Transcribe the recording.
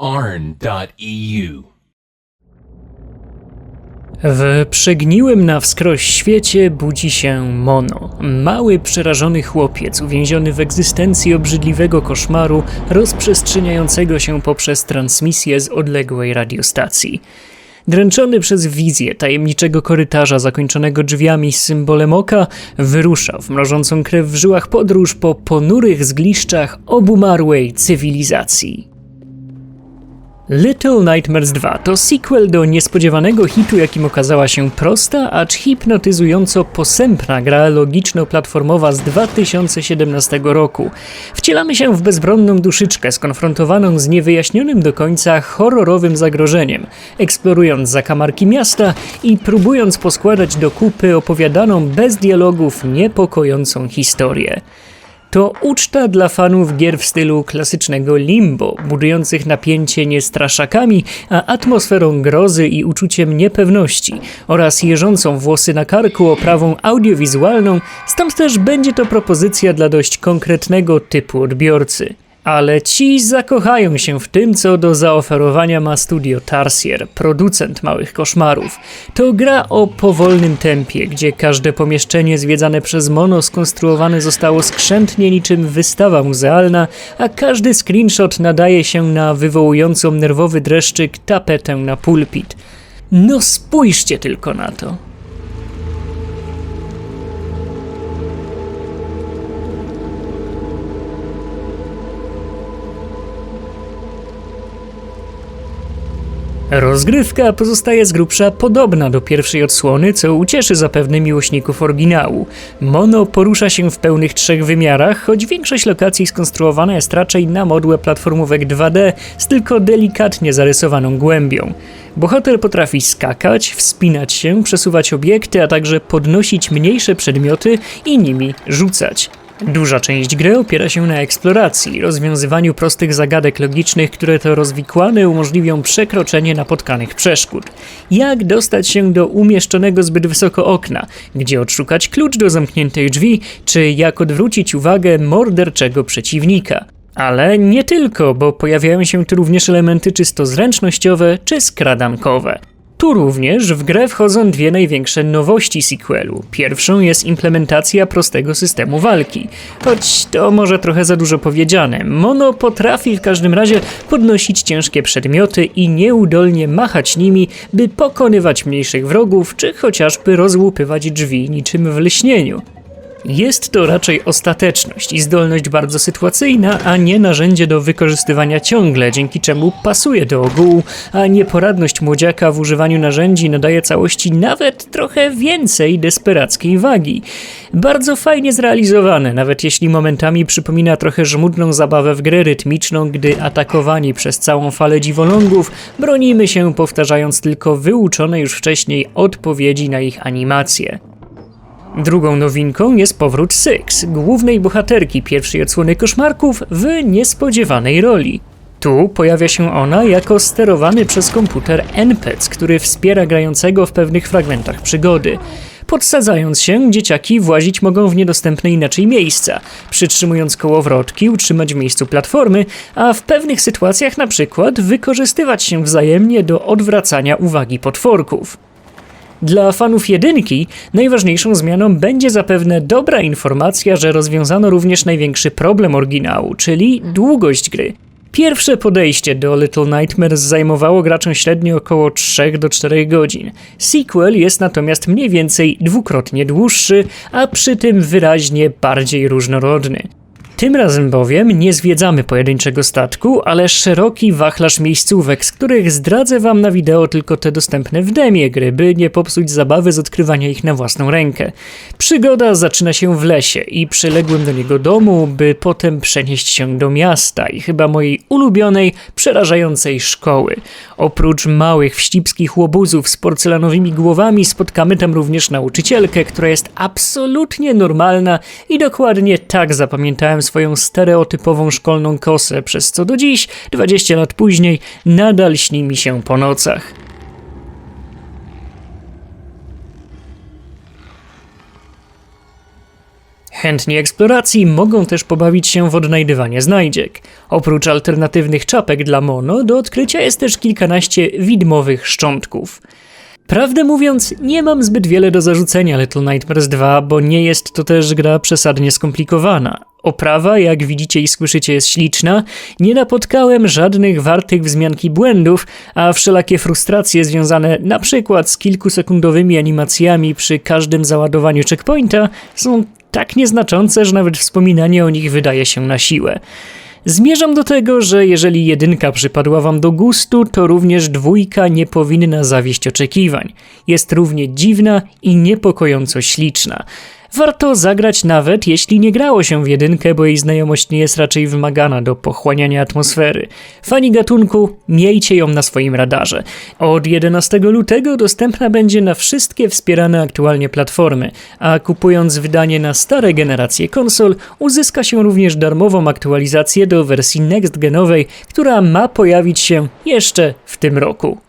arn.eu. W przegniłym na wskroś świecie budzi się Mono, mały przerażony chłopiec uwięziony w egzystencji obrzydliwego koszmaru rozprzestrzeniającego się poprzez transmisję z odległej radiostacji. Dręczony przez wizję tajemniczego korytarza zakończonego drzwiami z symbolem oka, wyrusza w mrożącą krew w żyłach podróż po ponurych zgliszczach obumarłej cywilizacji. Little Nightmares 2 to sequel do niespodziewanego hitu, jakim okazała się prosta, acz hipnotyzująco posępna gra logiczno-platformowa z 2017 roku. Wcielamy się w bezbronną duszyczkę skonfrontowaną z niewyjaśnionym do końca horrorowym zagrożeniem, eksplorując zakamarki miasta i próbując poskładać do kupy opowiadaną bez dialogów niepokojącą historię. To uczta dla fanów gier w stylu klasycznego limbo, budujących napięcie nie straszakami, a atmosferą grozy i uczuciem niepewności oraz jeżącą włosy na karku oprawą audiowizualną, stąd też będzie to propozycja dla dość konkretnego typu odbiorcy. Ale ci zakochają się w tym, co do zaoferowania ma studio Tarsier, producent małych koszmarów. To gra o powolnym tempie, gdzie każde pomieszczenie zwiedzane przez Mono skonstruowane zostało skrzętnie niczym wystawa muzealna, a każdy screenshot nadaje się na wywołującą nerwowy dreszczyk tapetę na pulpit. No spójrzcie tylko na to. Rozgrywka pozostaje z grubsza podobna do pierwszej odsłony, co ucieszy zapewne miłośników oryginału. Mono porusza się w pełnych trzech wymiarach, choć większość lokacji skonstruowana jest raczej na modłę platformówek 2D z tylko delikatnie zarysowaną głębią. Bohater potrafi skakać, wspinać się, przesuwać obiekty, a także podnosić mniejsze przedmioty i nimi rzucać. Duża część gry opiera się na eksploracji, rozwiązywaniu prostych zagadek logicznych, które to rozwikłane umożliwią przekroczenie napotkanych przeszkód. Jak dostać się do umieszczonego zbyt wysoko okna, gdzie odszukać klucz do zamkniętych drzwi, czy jak odwrócić uwagę morderczego przeciwnika. Ale nie tylko, bo pojawiają się tu również elementy czysto zręcznościowe czy skradankowe. Tu również w grę wchodzą dwie największe nowości sequelu. Pierwszą jest implementacja prostego systemu walki. Choć to może trochę za dużo powiedziane. Mono potrafi w każdym razie podnosić ciężkie przedmioty i nieudolnie machać nimi, by pokonywać mniejszych wrogów, czy chociażby rozłupywać drzwi niczym w lśnieniu. Jest to raczej ostateczność i zdolność bardzo sytuacyjna, a nie narzędzie do wykorzystywania ciągle, dzięki czemu pasuje do ogółu, a nieporadność młodziaka w używaniu narzędzi nadaje całości nawet trochę więcej desperackiej wagi. Bardzo fajnie zrealizowane, nawet jeśli momentami przypomina trochę żmudną zabawę w grę rytmiczną, gdy atakowani przez całą falę dziwolągów, bronimy się powtarzając tylko wyuczone już wcześniej odpowiedzi na ich animacje. Drugą nowinką jest powrót Syx, głównej bohaterki pierwszej odsłony koszmarków w niespodziewanej roli. Tu pojawia się ona jako sterowany przez komputer NPC, który wspiera grającego w pewnych fragmentach przygody. Podsadzając się, dzieciaki włazić mogą w niedostępne inaczej miejsca, przytrzymując kołowrotki, utrzymać w miejscu platformy, a w pewnych sytuacjach na przykład wykorzystywać się wzajemnie do odwracania uwagi potworków. Dla fanów jedynki najważniejszą zmianą będzie zapewne dobra informacja, że rozwiązano również największy problem oryginału, czyli długość gry. Pierwsze podejście do Little Nightmares zajmowało graczom średnio około 3 do 4 godzin. Sequel jest natomiast mniej więcej dwukrotnie dłuższy, a przy tym wyraźnie bardziej różnorodny. Tym razem bowiem nie zwiedzamy pojedynczego statku, ale szeroki wachlarz miejscówek, z których zdradzę wam na wideo tylko te dostępne w demie gry, by nie popsuć zabawy z odkrywania ich na własną rękę. Przygoda zaczyna się w lesie i przyległym do niego domu, by potem przenieść się do miasta i chyba mojej ulubionej, przerażającej szkoły. Oprócz małych, wścibskich łobuzów z porcelanowymi głowami spotkamy tam również nauczycielkę, która jest absolutnie normalna i dokładnie tak zapamiętałem swoją stereotypową szkolną kosę, przez co do dziś, 20 lat później, nadal śni mi się po nocach. Chętni eksploracji mogą też pobawić się w odnajdywanie znajdziek. Oprócz alternatywnych czapek dla mono, do odkrycia jest też kilkanaście widmowych szczątków. Prawdę mówiąc, nie mam zbyt wiele do zarzucenia Little Nightmares 2, bo nie jest to też gra przesadnie skomplikowana. Oprawa, jak widzicie i słyszycie, jest śliczna, nie napotkałem żadnych wartych wzmianki błędów, a wszelakie frustracje związane na przykład z kilkusekundowymi animacjami przy każdym załadowaniu checkpointa są tak nieznaczące, że nawet wspominanie o nich wydaje się na siłę. Zmierzam do tego, że jeżeli jedynka przypadła wam do gustu, to również dwójka nie powinna zawieść oczekiwań. Jest równie dziwna i niepokojąco śliczna. Warto zagrać nawet, jeśli nie grało się w jedynkę, bo jej znajomość nie jest raczej wymagana do pochłaniania atmosfery. Fani gatunku, miejcie ją na swoim radarze. Od 11 lutego dostępna będzie na wszystkie wspierane aktualnie platformy, a kupując wydanie na stare generacje konsol, uzyska się również darmową aktualizację do wersji next genowej, która ma pojawić się jeszcze w tym roku.